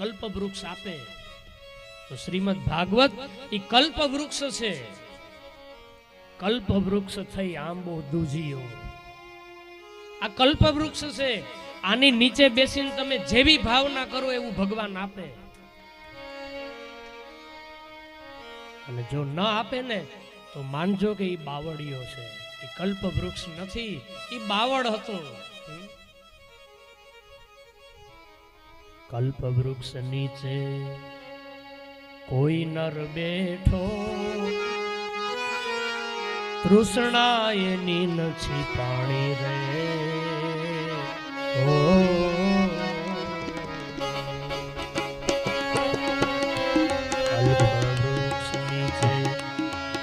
કલ્પ વૃક્ષ આપે. તો શ્રીમદ ભાગવત એ કલ્પ વૃક્ષ છે. કલ્પ વૃક્ષ થઈ આંબો દૂજીયો આ કલ્પ વૃક્ષ છે, આની નીચે બેસીને તમે જેવી ભાવના કરો એવું ભગવાન આપે. અને જો ન આપે ને, તો માનજો કે એ બાવળીઓ છે. એ કલ્પ વૃક્ષ નથી એ બાવળ હતો. હમ? કલ્પ વૃક્ષ નીચે કોઈ નર બેઠો. તૃષ્ણા એની નથી પાણી રે. ઓ. કલ્પવૃક્ષ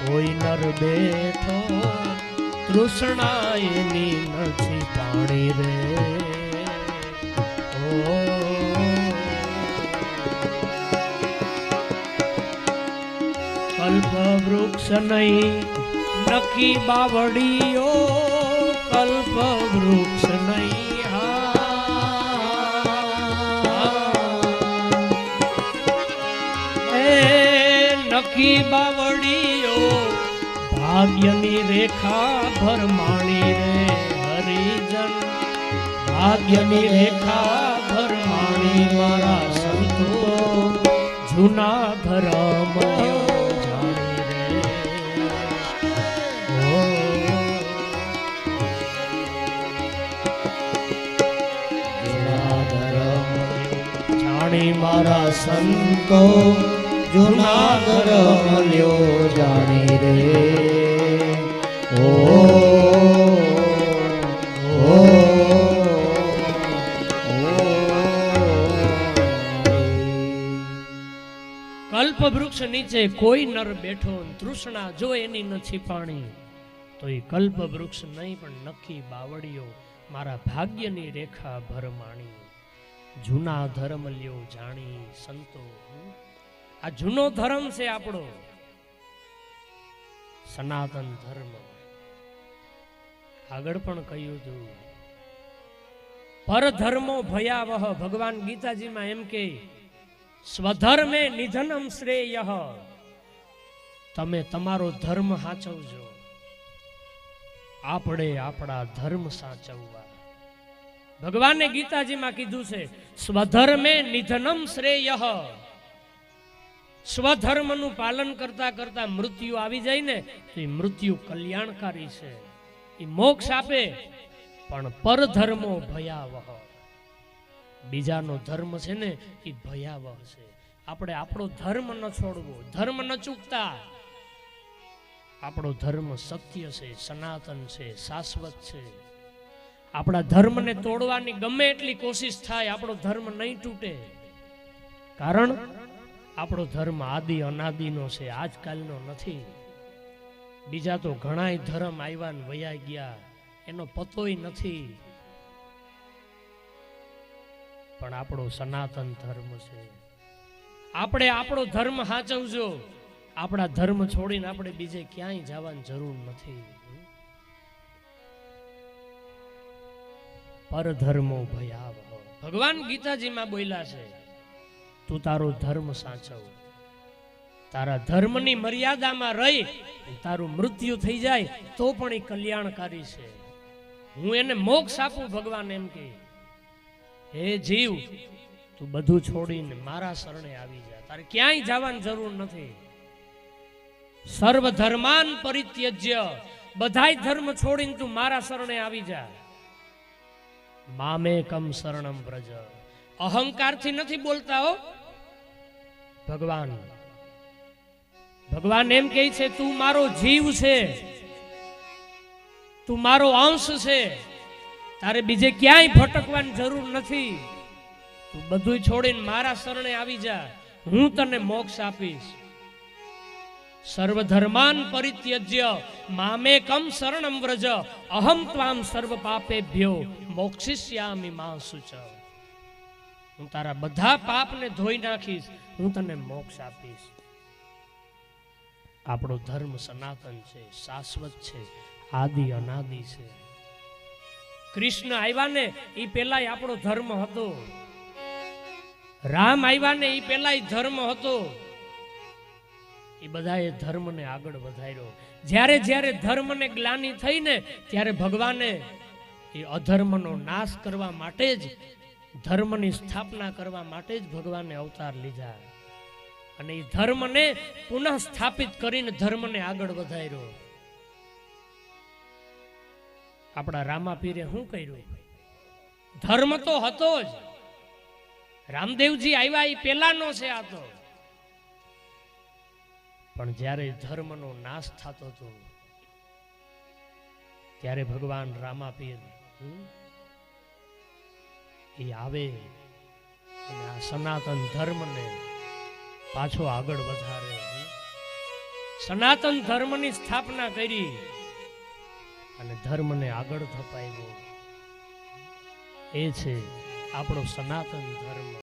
કોઈ નર બેઠો. તૃષ્ણા એની નથી પાણી રે. વૃક્ષ નકી બાવડીઓ કલ્પ વૃક્ષ નહીં નખી બાવડીઓ ભાગ્યની રેખા ભરમાણી રે હરિજન. ભાગ્યની રેખા ભરમાણી મારા સંતો જૂના ધરમ જાણી મારા સંતો જુનાગઢ મળ્યો જાણી રે. ઓ કલ્પવૃક્ષ કલ્પ વૃક્ષ નીચે કોઈ નર બેઠો, તૃષ્ણા જો એની નથી પાણી, તો એ કલ્પ વૃક્ષ નહીં, પણ નક્કી બાવળીઓ મારા ભાગ્યની રેખા ભરમાણી જૂના ધર્મ લ્યો, જાણી, સંતો. આ જૂનો ધર્મ છે આપણો. સનાતન ધર્મ. આગળ પણ કહ્યું હતું પરધર્મો ભયાવહ, ભગવાન ગીતાજીમાં એમ કે, સ્વધર્મે નિધનમ શ્રેય. તમે તમારો ધર્મ સાચવજો. આપણે આપણા ધર્મ સાચવવા. ભગવાને ગીતાજીમાં કીધું છે, સ્વધર્મે નિધનમ શ્રેય. સ્વધર્મનું પાલન કરતા કરતા મૃત્યુ આવી જાય ને, તો એ મૃત્યુ કલ્યાણકારી છે. એ મોક્ષ આપે, પણ પરધર્મો ભયાવહ. બીજાનો ધર્મ છે ને, એ ભયાવહ છે. આપણે આપણો ધર્મ ન છોડવો, ધર્મ ન ચૂકતા. આપણો ધર્મ સત્ય છે, સનાતન છે, શાશ્વત છે. આપણા ધર્મને તોડવાની ગમે એટલી કોશિશ થાય, આપણો ધર્મ નહીં તૂટે. કારણ, આપણો ધર્મ આદિ અનાદિનો છે, આજકાલનો નથી. બીજા તો ઘણાય ધર્મ આવ્યા ને વયા ગયા, એનો પતોય નથી. પણ આપણો સનાતન ધર્મ છે. આપણે આપણો ધર્મ સાચવજો આપણા ધર્મ છોડીને આપણે બીજે ક્યાંય જવાની જરૂર નથી. પરધર્મો ભયાવહ। ભગવાન ગીતાજીમાં બોલ્યા છે તું તારો ધર્મ સાચવ તારા ધર્મની મર્યાદામાં રહી તારું મૃત્યુ થઈ જાય તો પણ એ કલ્યાણકારી છે. હું એને મોક્ષ આપું ભગવાન એમ કે હે જીવ તું બધું છોડીને મારા શરણે આવી જા. તારે ક્યાંય જવાની જરૂર નથી. સર્વ ધર્માન પરિત્યજ્ય. બધાય ધર્મ છોડીને તું મારા શરણે આવી જા. મામેકમ શરણમ વ્રજ. અહંકારથી નથી બોલતા હો. ભગવાન ભગવાન એમ કહે છે તું મારો જીવ છે. તું મારો અંશ છે. તારે બીજે ક્યાંય ભટકવાની જરૂર નથી. તું બધું છોડીને મારા શરણે આવી જા. હું તને મોક્ષ આપીશ. સર્વધર્માન પરિત્યજ્ય મામે કમ શરણમ વ્રજ અહમ ત્વામ સર્વ પાપેભ્યો મોક્ષિષ્યામી મા સુચ હું તારા બધા પાપને ધોઈ નાખીશ, હું તને મોક્ષ આપીશ। આપણો ધર્મ સનાતન છે, શાશ્વત છે, આદિ અનાદિ છે। કૃષ્ણ આવ્યા ને એ પેલા આપણો ધર્મ હતો। રામ આવ્યા ને એ પેલા ધર્મ હતો। એ બધાએ ધર્મને આગળ વધાર્યો. જ્યારે જ્યારે ધર્મને ગ્લાની થઈને ત્યારે ભગવાને એ અધર્મનો નાશ કરવા માટે જ, ધર્મની સ્થાપના કરવા માટે જ ભગવાને અવતાર લીધા. અને એ ધર્મને પુનઃ સ્થાપિત કરીને ધર્મને આગળ વધાર્યો. આપણા રામાપીરે શું કર્યું? ધર્મ તો હતો જ. રામદેવજી આવ્યા એ પેલાનો છે આ તો. પણ જ્યારે ધર્મનો નાશ થતો હતો, ત્યારે ભગવાન રામાપીર એ આવે અને આ સનાતન ધર્મને પાછો આગળ વધારે સનાતન ધર્મની સ્થાપના કરી અને ધર્મને આગળ ધપાવ્યો. એ છે આપણો સનાતન ધર્મ.